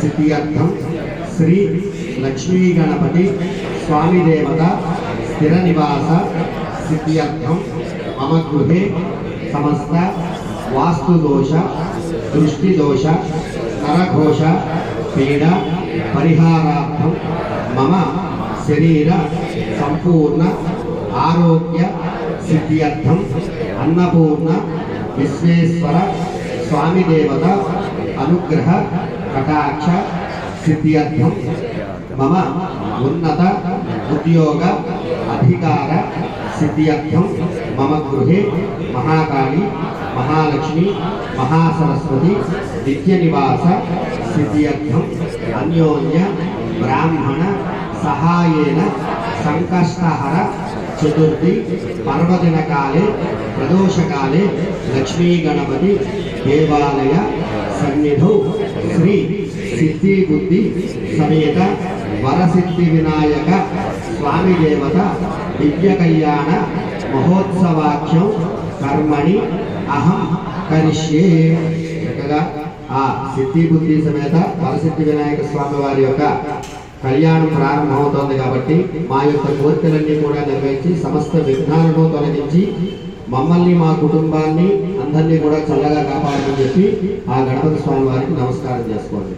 సిద్ధ్యర్థం శ్రీ లక్ష్మీ గణపతి స్వామి దేవత స్థిర నివాస సిద్ధ్యర్థం మమ గృహే సమస్త వాస్తుదోష దృష్టిదోష నరఘోష పీడ పరిహారార్థం. మమ శరీర సంపూర్ణ ఆరోగ్య సిద్ధ్యర్థం అన్నపూర్ణ విశ్వేశ్వర స్వామి దేవత అనుగ్రహ కటాక్ష సిద్ధ్యర్థం మమ ఉన్నత ఉద్యోగ అధికార సిద్ధ్యర్థం మమ గృహే మహాకాళి మహాలక్ష్మి మహాసరస్వతి నిత్య నివాస సిద్ధ్యర్థం అన్యోన్య బ్రాహ్మణ సహాయేన సంకష్టహర చతుర్థి పర్వదినకాలే ప్రదోషకాలే లక్ష్మీగణపతి దేవాలయ సన్నిధౌ శ్రీ సిద్ధి బుద్ధి సమేత వరసిద్ధి వినాయక స్వామి దేవత దివ్య కళ్యాణ మహోత్సవాఖ్యం కర్మణి అహం కరిష్యే. చక్కగా ఆ సిద్ధి బుద్ధి సమేత వరసిద్ధి వినాయక స్వామి వారి యొక్క కళ్యాణం ప్రారంభమవుతోంది కాబట్టి మా యొక్క కోరికలన్నీ కూడా నిర్వహించి సమస్త విఘ్నాలను తొలగించి మమ్మల్ని మా కుటుంబాన్ని అందరినీ కూడా చల్లగా కాపాడమని చెప్పి ఆ గణపతి స్వామి వారికి నమస్కారం చేసుకోండి.